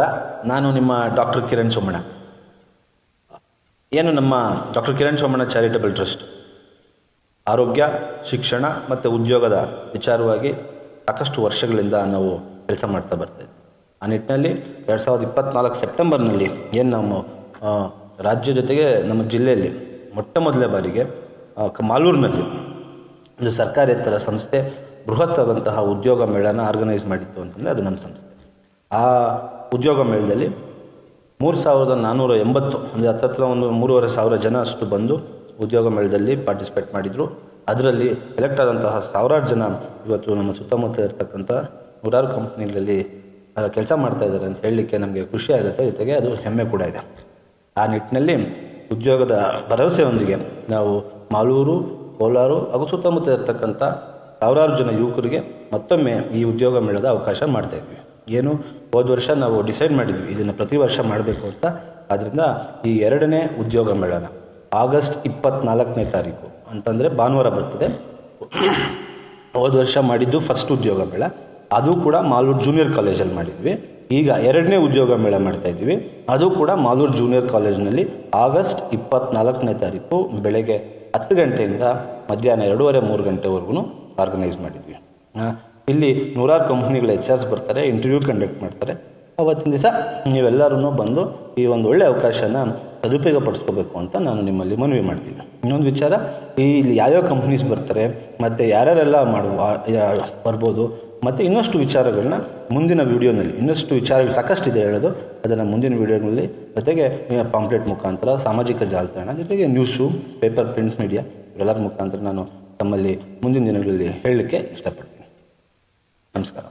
ನಮಸ್ಕಾರ ನಾನು ನಿಮ್ಮ ಡಾಕ್ಟರ್ ಕಿರಣ್ ಸೋಮಣ್ಣ. ಏನು ನಮ್ಮ doctor Kiran Somanna charitable trust ಆರೋಗ್ಯ, ಶಿಕ್ಷಣ ಮತ್ತು ಉದ್ಯೋಗದ ವಿಚಾರವಾಗಿ ಸಾಕಷ್ಟು ವರ್ಷಗಳಿಂದ ನಾವು ಕೆಲಸ ಮಾಡ್ತಾ ಬರ್ತಾ ಇದ್ದೀವಿ ಆ ನಿಟ್ಟಿನಲ್ಲಿ ಎರಡು ಸಾವಿರದ ಇಪ್ಪತ್ತ್ನಾಲ್ಕು ಸೆಪ್ಟೆಂಬರ್ನಲ್ಲಿ ಏನು ನಮ್ಮ ರಾಜ್ಯ ಜೊತೆಗೆ ನಮ್ಮ ಜಿಲ್ಲೆಯಲ್ಲಿ ಮೊಟ್ಟ ಮೊದಲ ಬಾರಿಗೆ ಮಾಲೂರಿನಲ್ಲಿ ಒಂದು ಸರ್ಕಾರೇತರ ಸಂಸ್ಥೆ ಬೃಹತ್ ಆದಂತಹ ಉದ್ಯೋಗ ಮೇಳನ ಆರ್ಗನೈಸ್ ಮಾಡಿತ್ತು ಅಂತಂದರೆ ಅದು ನಮ್ಮ ಸಂಸ್ಥೆ. ಆ ಉದ್ಯೋಗ ಮೇಳದಲ್ಲಿ ಮೂರು ಸಾವಿರದ ನಾನ್ನೂರ ಎಂಬತ್ತು, ಅಂದರೆ ಹತ್ತತ್ರ ಒಂದು ಮೂರುವರೆ ಸಾವಿರ ಜನ ಅಷ್ಟು ಬಂದು ಉದ್ಯೋಗ ಮೇಳದಲ್ಲಿ ಪಾರ್ಟಿಸಿಪೇಟ್ ಮಾಡಿದರು. ಅದರಲ್ಲಿ ಸೆಲೆಕ್ಟ್ ಆದಂತಹ ಸಾವಿರಾರು ಜನ ಇವತ್ತು ನಮ್ಮ ಸುತ್ತಮುತ್ತ ಇರತಕ್ಕಂಥ ನೂರಾರು ಕಂಪ್ನಿಗಳಲ್ಲಿ ಕೆಲಸ ಮಾಡ್ತಾ ಇದ್ದಾರೆ ಅಂತ ಹೇಳಲಿಕ್ಕೆ ನಮಗೆ ಖುಷಿ ಆಗುತ್ತೆ. ಜೊತೆಗೆ ಅದು ಹೆಮ್ಮೆ ಕೂಡ ಇದೆ. ಆ ನಿಟ್ಟಿನಲ್ಲಿ ಉದ್ಯೋಗದ ಭರವಸೆಯೊಂದಿಗೆ ನಾವು ಮಾಲೂರು, ಕೋಲಾರು ಹಾಗೂ ಸುತ್ತಮುತ್ತ ಇರತಕ್ಕಂಥ ಸಾವಿರಾರು ಜನ ಯುವಕರಿಗೆ ಮತ್ತೊಮ್ಮೆ ಈ ಉದ್ಯೋಗ ಮೇಳದ ಅವಕಾಶ ಮಾಡ್ತಾ ಇದ್ವಿ. ಏನು? ಹೋದ ವರ್ಷ ನಾವು ಡಿಸೈಡ್ ಮಾಡಿದ್ವಿ, ಇದನ್ನು ಪ್ರತಿ ವರ್ಷ ಮಾಡಬೇಕು ಅಂತ. ಆದ್ದರಿಂದ ಈ ಎರಡನೇ ಉದ್ಯೋಗ ಮೇಳನ, ಆಗಸ್ಟ್ ಇಪ್ಪತ್ನಾಲ್ಕನೇ ತಾರೀಕು ಅಂತಂದರೆ ಭಾನುವಾರ ಬರ್ತದೆ. ಹೋದ ವರ್ಷ ಮಾಡಿದ್ದು ಫಸ್ಟ್ ಉದ್ಯೋಗ ಮೇಳ. ಅದು ಕೂಡ ಮಾಲೂರು ಜೂನಿಯರ್ ಕಾಲೇಜಲ್ಲಿ ಮಾಡಿದ್ವಿ. ಈಗ ಎರಡನೇ ಉದ್ಯೋಗ ಮೇಳ ಮಾಡ್ತಾ ಇದ್ದೀವಿ. ಅದು ಕೂಡ ಮಾಲೂರು ಜೂನಿಯರ್ ಕಾಲೇಜ್ನಲ್ಲಿ ಆಗಸ್ಟ್ ಇಪ್ಪತ್ನಾಲ್ಕನೇ ತಾರೀಕು ಬೆಳಗ್ಗೆ ಹತ್ತು ಗಂಟೆಯಿಂದ ಮಧ್ಯಾಹ್ನ ಎರಡೂವರೆ ಮೂರು ಗಂಟೆವರೆಗೂ ಆರ್ಗನೈಸ್ ಮಾಡಿದ್ವಿ. ಇಲ್ಲಿ ನೂರಾರು ಕಂಪ್ನಿಗಳು ಎಚ್ ಆರ್ಸ್ ಬರ್ತಾರೆ ಇಂಟರ್ವ್ಯೂ ಕಂಡಕ್ಟ್ ಮಾಡ್ತಾರೆ. ಅವತ್ತಿನ ದಿವಸ ನೀವೆಲ್ಲರೂ ಬಂದು ಈ ಒಂದು ಒಳ್ಳೆಯ ಅವಕಾಶನ ಸದುಪಯೋಗ ಪಡಿಸ್ಕೋಬೇಕು ಅಂತ ನಾನು ನಿಮ್ಮಲ್ಲಿ ಮನವಿ ಮಾಡ್ತೀನಿ. ಇನ್ನೊಂದು ವಿಚಾರ, ಈ ಇಲ್ಲಿ ಯಾವ್ಯಾವ ಕಂಪ್ನೀಸ್ ಬರ್ತಾರೆ, ಮತ್ತು ಯಾರ್ಯಾರೆಲ್ಲ ಮಾಡುವ ಬರ್ಬೋದು, ಮತ್ತು ಇನ್ನಷ್ಟು ವಿಚಾರಗಳನ್ನ ಮುಂದಿನ ವೀಡಿಯೋನಲ್ಲಿ, ಇನ್ನಷ್ಟು ವಿಚಾರಗಳು ಸಾಕಷ್ಟು ಇದೆ ಹೇಳೋದು, ಅದನ್ನು ಮುಂದಿನ ವೀಡಿಯೋನಲ್ಲಿ ಜೊತೆಗೆ ಪಾಂಪ್ಲೆಟ್ ಮುಖಾಂತರ, ಸಾಮಾಜಿಕ ಜಾಲತಾಣ, ಜೊತೆಗೆ ನ್ಯೂಸು ಪೇಪರ್ ಪ್ರಿಂಟ್ ಮೀಡಿಯಾ ಇವೆಲ್ಲರ ಮುಖಾಂತರ ನಾನು ತಮ್ಮಲ್ಲಿ ಮುಂದಿನ ದಿನಗಳಲ್ಲಿ ಹೇಳಲಿಕ್ಕೆ ಇಷ್ಟಪಡ್ತೀನಿ. ನಮಸ್ಕಾರ